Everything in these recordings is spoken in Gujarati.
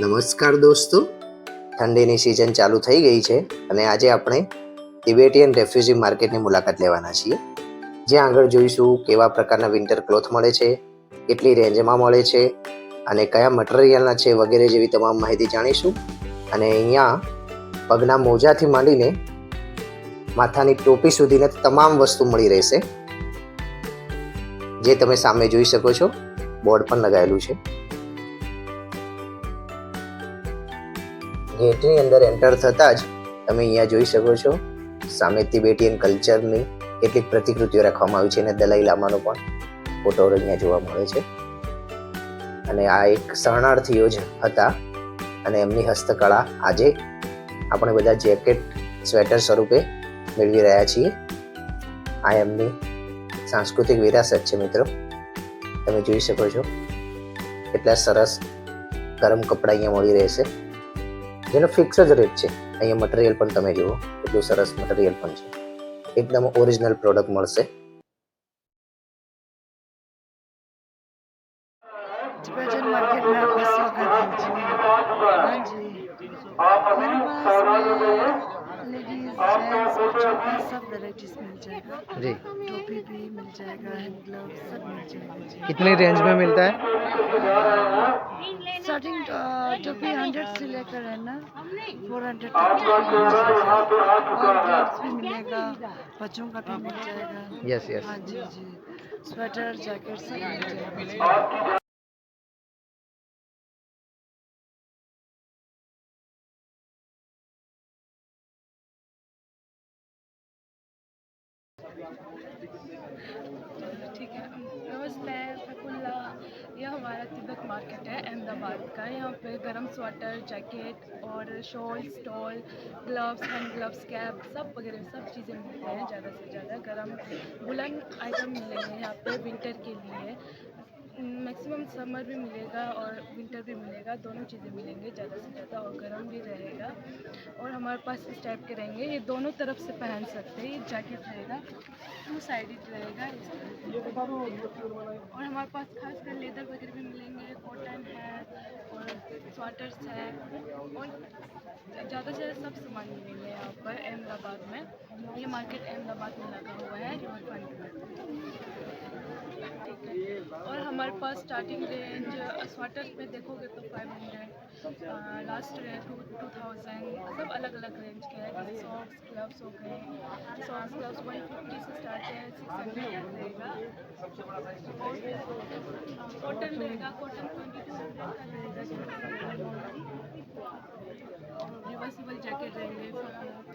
નમસ્કાર દોસ્તો. ઠંડીની સિઝન ચાલુ થઈ ગઈ છે અને આજે આપણે તિબેટિયન રેફ્યુજી માર્કેટની મુલાકાત લેવાના છીએ. જ્યાં આગળ જોઈશું કેવા પ્રકારના વિન્ટર ક્લોથ મળે છે, કેટલી રેન્જમાં મળે છે અને કયા મટીરિયલના છે વગેરે જેવી તમામ માહિતી જાણીશું. અને અહીંયા પગના મોજાથી માંડીને માથાની ટોપી સુધીને તમામ વસ્તુ મળી રહેશે. જે તમે સામે જોઈ શકો છો. બોર્ડ પણ લગાવેલું છે. ગેટની અંદર એન્ટર થતાં જ તમે અહીંયા જોઈ શકો છો સામે તિબેટીયન કલ્ચરની કેટલીક પ્રતિકૃતિઓ રાખવામાં આવી છે અને દલાઈ લામાનો પણ ફોટો અહીંયા જોવા મળે છે. અને આ એક શરણાર્થીઓ જ હતા અને એમની હસ્તકળા આજે આપણે બધા જેકેટ સ્વેટર સ્વરૂપે મેળવી રહ્યા છીએ. આ એમની સાંસ્કૃતિક વિરાસત છે મિત્રો. તમે જોઈ શકો છો, કેટલા સરસ ગરમ કપડાં અહીંયા મળી રહેશે. જેનો ફિક્સ જ રેટ છે. અહીંયા મટીરિયલ પણ તમે જુઓ, એટલું સરસ મટીરિયલ પણ છે. એકદમ ઓરિજિનલ પ્રોડક્ટ મળશે. માર્કેટમાં आपका जी सब वेराइटीज मिल जाएगा। टोपी भी मिल जाएगा हैंड ग्लव सब मिल जाएगा कितनी रेंज में मिलता है? स्टार्टिंग टोपी हंड्रेड से लेकर है ना फोर हंड्रेड और भी मिलेगा बच्चों का भी मिल जाएगा। यस यस हाँ जी जी। स्वेटर जैकेट सब मिल जाएगा जी ठीक है नमस्ते प्रफुल्ला ये हमारा तिब्बत मार्केट है अहमदाबाद का यहाँ पे गर्म स्वेटर जैकेट और shawl stole gloves hand gloves cap सब वगैरह, सब चीज़ें मिलते हैं ज़्यादा से ज़्यादा गर्म वुलन आइटम मिलेंगे यहाँ पे विंटर के लिए मैक्सिमम समर भी मिलेगा और विंटर भी मिलेगा, दोनों चीज़ें मिलेंगे ज़्यादा से ज़्यादा और गर्म भी रहेगा और हमारे पास इस टाइप के रहेंगे, ये दोनों तरफ़ से पहन सकते हैं, ये जैकेट रहेगा टू साइडेड रहेगा। और हमारे पास खास कर लेदर वगैरह स्वेटर्स है। और ज़्यादा से ज़्यादा सब सामान मिलेंगे यहाँ पर अहमदाबाद में। ये मार्केट अहमदाबाद में लगा हुआ है, रिवर फ्रंट में। और हमारे पास स्टार्टिंग रेंज स्वेटर में देखोगे तो five hundred last to two thousand सब अलग अलग रेंज के हैं। जैसे सॉक्स ग्लव्स हो गए। सॉक्स ग्लव्स वन फिफ्टी से स्टार्ट है सिक्स हंड्रेड तक रहेगा कॉटन रहेगा कॉटन ट्वेंटी टू हंड्रेड का रहेगा। रिवर्सिबल जैकेट रहेंगे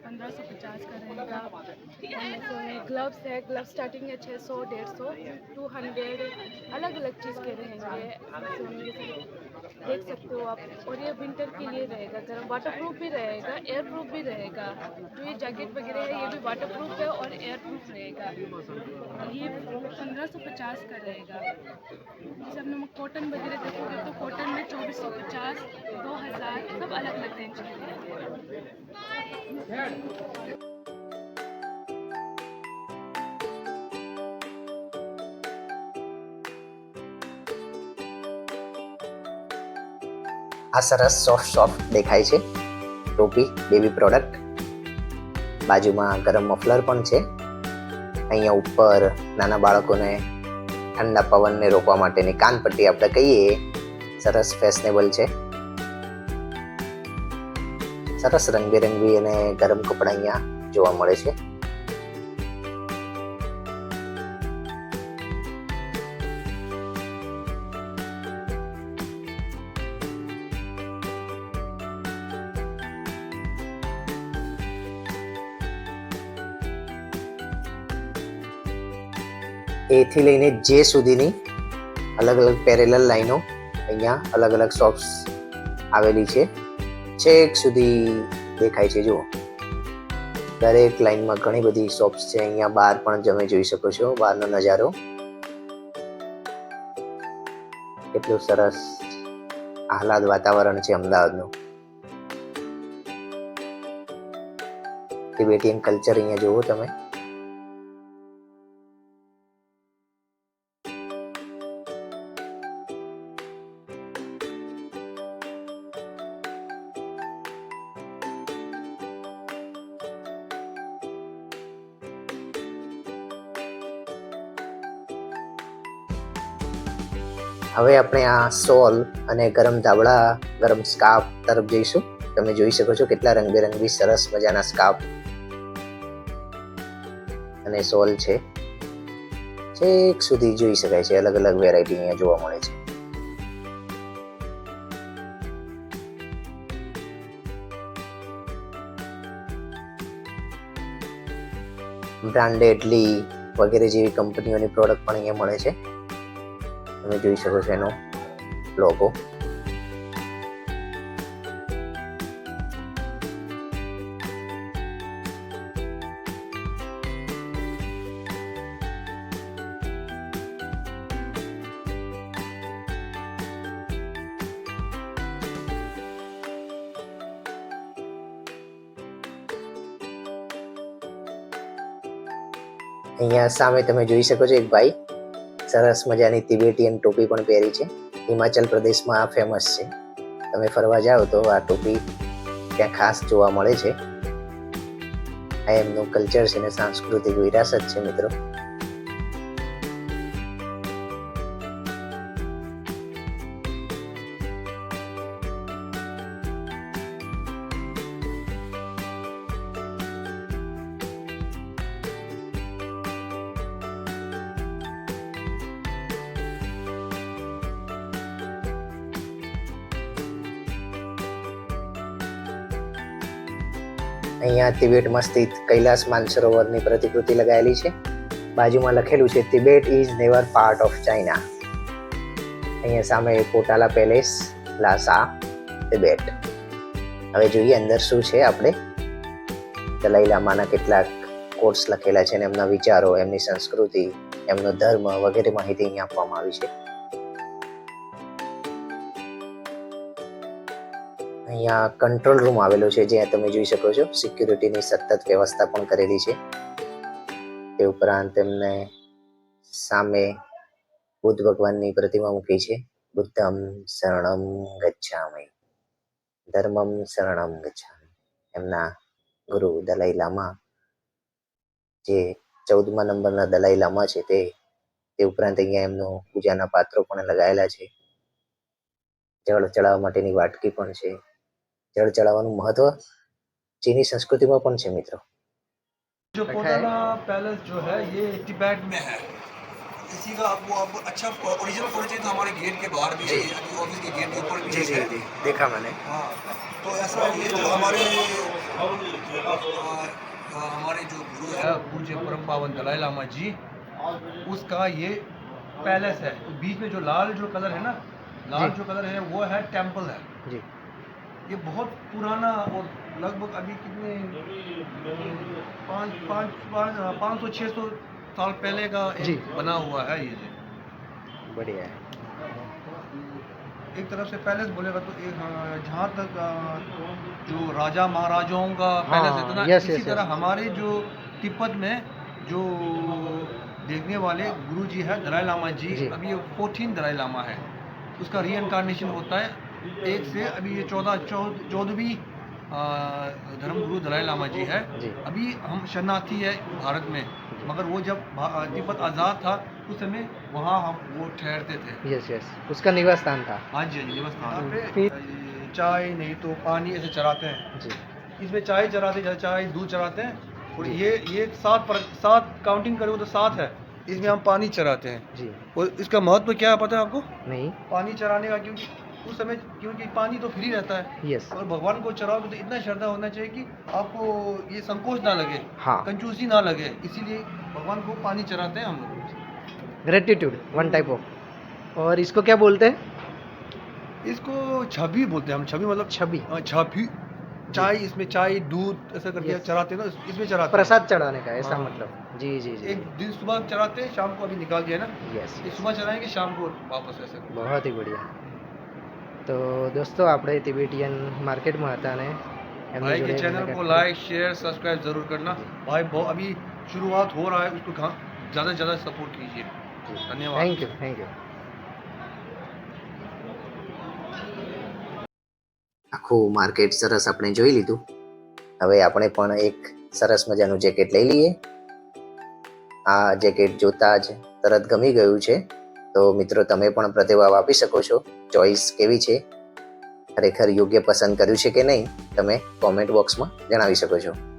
पंद्रह सौ पचास का रहेगा। ग्लव्स है। ग्लव्स स्टार्टिंग है छः सौ डेढ़ सौ टू हंड्रेड अलग अलग चीज़ के रहेंगे। देख सकते हो आप। और ये विंटर के लिए रहेगा, गर्म वाटर प्रूफ भी रहेगा एयर प्रूफ भी रहेगा। जो ये जैकेट वगैरह है, ये भी वाटर प्रूफ है और एयर प्रूफ रहेगा। ये पंद्रह सौ पचास का रहेगा। जैसे हमने कॉटन वगैरह देखोगे तो कॉटन में चौबीस सौ पचास, दो हज़ार, सब अलग अलग रेंज के हैं આ સરસ સોફ્ટ સોફ્ટ દેખાય છે. ટોપી બેબી પ્રોડક્ટ બાજુમાં ગરમ મફલર પણ છે. અહીંયા ઉપર નાના બાળકોને ઠંડા પવનને રોકવા માટેની કાનપટ્ટી આપણે કહીએ. સરસ ફેશનેબલ છે. સરસ રંગબેરંગી અને ગરમ કપડાં અહીંયા જોવા મળે છે. એથી લઈને જે સુધીની અલગ અલગ પેરેલલ લાઈનો અહીંયા અલગ અલગ શોપ્સ આવેલી છે, છેક સુધી દેખાય છે. જુઓ. દરેક લાઈનમાં ઘણી બધી શોપ્સ છે. અહીંયા બહાર પણ તમે જોઈ શકો છો, બહારનો નજારો. કેટલું સરસ આહલાદ વાતાવરણ છે અમદાવાદનું. તિબેટીયન કલ્ચર અહીંયા જુઓ તમે. હવે આપણે આ સોલ અને ગરમ ધાબળા ગરમ સ્કાર્ફ તરફ જઈશું. તમે જોઈ શકો છો કેટલા રંગબેરંગી, સરસ મજાના સ્કાર્ફ અને સોલ છે. છેક સુધી જોઈ શકાય છે. અલગ અલગ વેરાયટી અહીંયા જોવા મળે છે. બ્રાન્ડેડ લી વગેરે જેવી કંપનીઓની પ્રોડક્ટ પણ અહીંયા મળે છે. તમે જોઈ શકો છો એનો લોગો અહીંયા સામે તમે જોઈ શકો છો એક ભાઈ. સરસ મજાની તિબેટીયન ટોપી પણ પહેરી છે. હિમાચલ પ્રદેશમાં આ ફેમસ છે. તમે ફરવા જાઓ તો આ ટોપી ત્યાં ખાસ જોવા મળે છે. આ એમનું કલ્ચર છે ને સાંસ્કૃતિક વિરાસત છે મિત્રો. અહીંયા તિબેટમાં સ્થિત કૈલાસ માનસરોવરની પ્રતિકૃતિ લગાવેલી છે. બાજુમાં લખેલું છે, Tibet is never part of China. અહીંયા સામે પોટાલા પેલેસ, લાસા, તિબેટ. હવે જોઈએ અંદર શું છે આપણે. દલાઈ લામાના કેટલાક કોર્સ લખેલા છે અને એમના વિચારો, એમની સંસ્કૃતિ, એમનો ધર્મ વગેરે માહિતી અહીંયા આપવામાં આવી છે. અહીંયા કંટ્રોલ રૂમ આવેલો છે, જ્યાં તમે જોઈ શકો છો સિક્યુરિટીની સતત વ્યવસ્થા પણ કરેલી છે. તે ઉપરાંત એમને સામે બુદ્ધ ભગવાનની પ્રતિમા મૂકી છે, બુદ્ધમ શરણમ ગચ્છામી, ધર્મમ શરણમ ગચ્છામી. એમના ગુરુ દલાઈ લામા, જે ચૌદમા નંબરના દલાઈ લામા છે, તે તે ઉપરાંત અહીંયા એમનું પૂજાના પાત્રો પણ લગાવેલા છે. જળ ચડાવવા માટેની વાટકી પણ છે. જળ ચડાવવાનું મહત્વ ચીની સંસ્કૃતિમાં પણ છે મિત્રો जो पोटाला पैलेस जो है ये तिब्बत में है इसी का आपको आपको अच्छा ओरिजिनल फोटो चाहिए तो हमारे गेट के बाहर भी जी। है अभी ऑफिस के गेट के ऊपर भी है देखा मैंने हाँ तो ऐसा ये जो हमारे आ, आ, हमारे जो गुरु है है पूज्य परम पावन दलाई लामा जी उसका ये पैलेस है बीच में जो लाल जो कलर है ना लाल जी। जो कलर है वो है टेम्पल है जी ये बहुत पुराना और लगभग अभी कितने पाँच पाँच पाँच पाँच सौ छः सौ साल पहले का जी। एक बना हुआ है ये जी बढ़िया है एक तरफ़ से पैलेस बोलेगा तो एक हाँ, जहाँ तक जो राजा महाराजाओं का पैलेस हाँ, है ना yes, इसी yes, तरह. हमारे जो तिब्बत में जो देखने वाले गुरु जी है दलाई लामा जी, जी। अभी ये फोर्टीन दलाई लामा है उसका री होता है एक से अभी ये चौदह चौदहवीं धर्म गुरु दलाई लामा जी है। अभी हम शरणार्थी है भारत में। मगर वो जब तिब्बत आज़ाद था उस समय वहाँ हम वो ठहरते थे। यस यस उसका निवास स्थान था। हाँ जी हाँ जी देवस्थान पे चाय नहीं तो पानी ऐसे चराते हैं। जी। इसमें चाय चराते हैं चाय दूध चराते हैं। और ये ये सात पर सात काउंटिंग करोगे तो सात है। इसमें हम पानी चराते हैं। जी। और इसका महत्व क्या है पता है आपको? नहीं। पानी चराने का क्योंकि उस समय क्योंकि पानी तो फ्री रहता है। यस और भगवान को चराओगे तो इतना श्रद्धा होना चाहिए कि आपको ये संकोच ना लगे हाँ। कंजूसी ना लगे। इसीलिए भगवान को पानी चराते हैं हम लोग ग्रेटिट्यूड वन टाइप ऑफ़ और इसको क्या बोलते हैं? इसको छवि बोलते हैं हम छवि मतलब छवि हाँ, छवि चाय इसमें चाय दूध ऐसा करके Yes. चराते हैं ना इसमें चराते हैं। प्रसाद चढ़ाने का ऐसा हाँ। मतलब। जी जी जी एक दिन सुबह चढ़ाते हैं शाम को अभी निकाल दिया ना। यस सुबह चढ़ाएँगे शाम को वापस ऐसे। बहुत ही बढ़िया। તો દોસ્તો આપણે તિબેટિયન માર્કેટમાં હતા અને એમની भाई જોડે के चैनल મુલાકાત को કરી. लाइक शेयर सब्सक्राइब जरूर करना भाई बहुत अभी शुरुआत हो रहा है उसको घा- ज़्यादा से ज़्यादा सपोर्ट कीजिए धन्यवाद થેન્ક યુ થેન્ક યુ આખું માર્કેટ સરસ આપણે જોઈ લીધું હવે આપણે પણ એક સરસ મજાનું જેકેટ લઈ લઈએ આ જેકેટ જોતા જ તરત ગમી ગયું છે તો મિત્રો, તમે પણ પ્રતિભાવ આપી શકો છો. ચોઈસ કેવી છે? ખરેખર યોગ્ય પસંદ કર્યું છે કે નહીં? તમે કોમેન્ટ બોક્સમાં જણાવી શકો છો.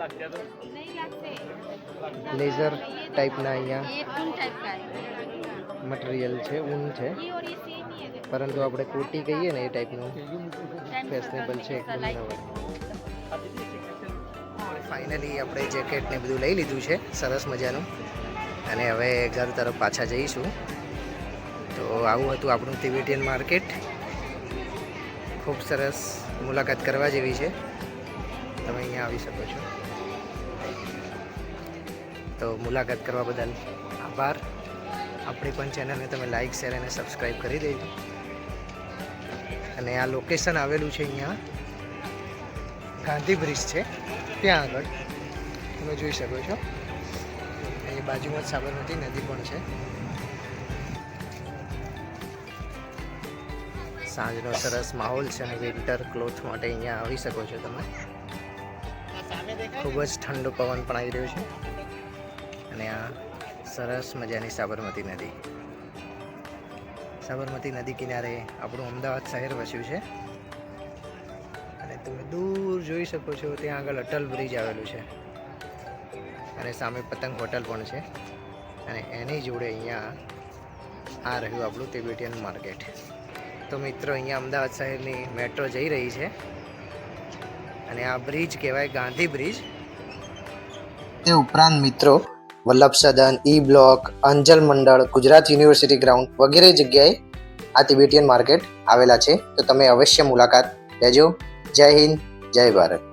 લાગે લેઝર ટાઈપના અહીંયા. મટીરિયલ છે ઊન છે. પરંતુ આપણે કોટી કહીએ ને એ ટાઈપનું. ફેશનેબલ છે ફાઇનલી આપણે જેકેટ ને બધું લઈ લીધું છે સરસ મજાનું. અને હવે ઘર તરફ પાછા જઈશું. તો આવું હતું આપણું તિબેટિયન માર્કેટ ખૂબ સરસ મુલાકાત કરવા જેવી છે. તમે અહીંયા આવી શકો છો. તો મુલાકાત કરવા બદલ આભાર. આપણી પણ ચેનલને તમે લાઈક, શેર અને સબસ્ક્રાઈબ કરી દેજો. અને આ લોકેશન આવેલું છે અહીંયા. ગાંધી બ્રિજ છે. ત્યાં આગળ. તમે જોઈ શકો છો. અહીં બાજુમાં જ સાબરમતી નદી પણ છે. સાંજનો સરસ માહોલ છે અને વિન્ટર ક્લોથ માટે અહીંયા આવી શકો છો તમે. ખૂબ જ ઠંડો પવન પણ આવી રહ્યો છે. અને આ સરસ મજાની સાબરમતી નદી. સાબરમતી નદી કિનારે આપણું અમદાવાદ શહેર વસ્યું છે. અને તમે દૂર જોઈ શકો છો ત્યાં આગળ અટલ બ્રિજ આવેલું છે. અને સામે પતંગ હોટલ પણ છે. અને એની જોડે અહીંયા આ રહ્યું આપણું તિબેટિયન માર્કેટ. તો મિત્રો અહીંયા અમદાવાદ શહેરની મેટ્રો જઈ રહી છે. અને આ બ્રિજ કહેવાય ગાંધી બ્રિજ. તે ઉપરાંત મિત્રો, વલ્લભ સદન, ઈ બ્લોક, અંજલ મંડળ, ગુજરાત યુનિવર્સિટી ગ્રાઉન્ડ વગેરે જગ્યાએ આ તિબેટિયન માર્કેટ આવેલા છે. તો તમે અવશ્ય મુલાકાત લેજો. જય હિન્દ, જય ભારત.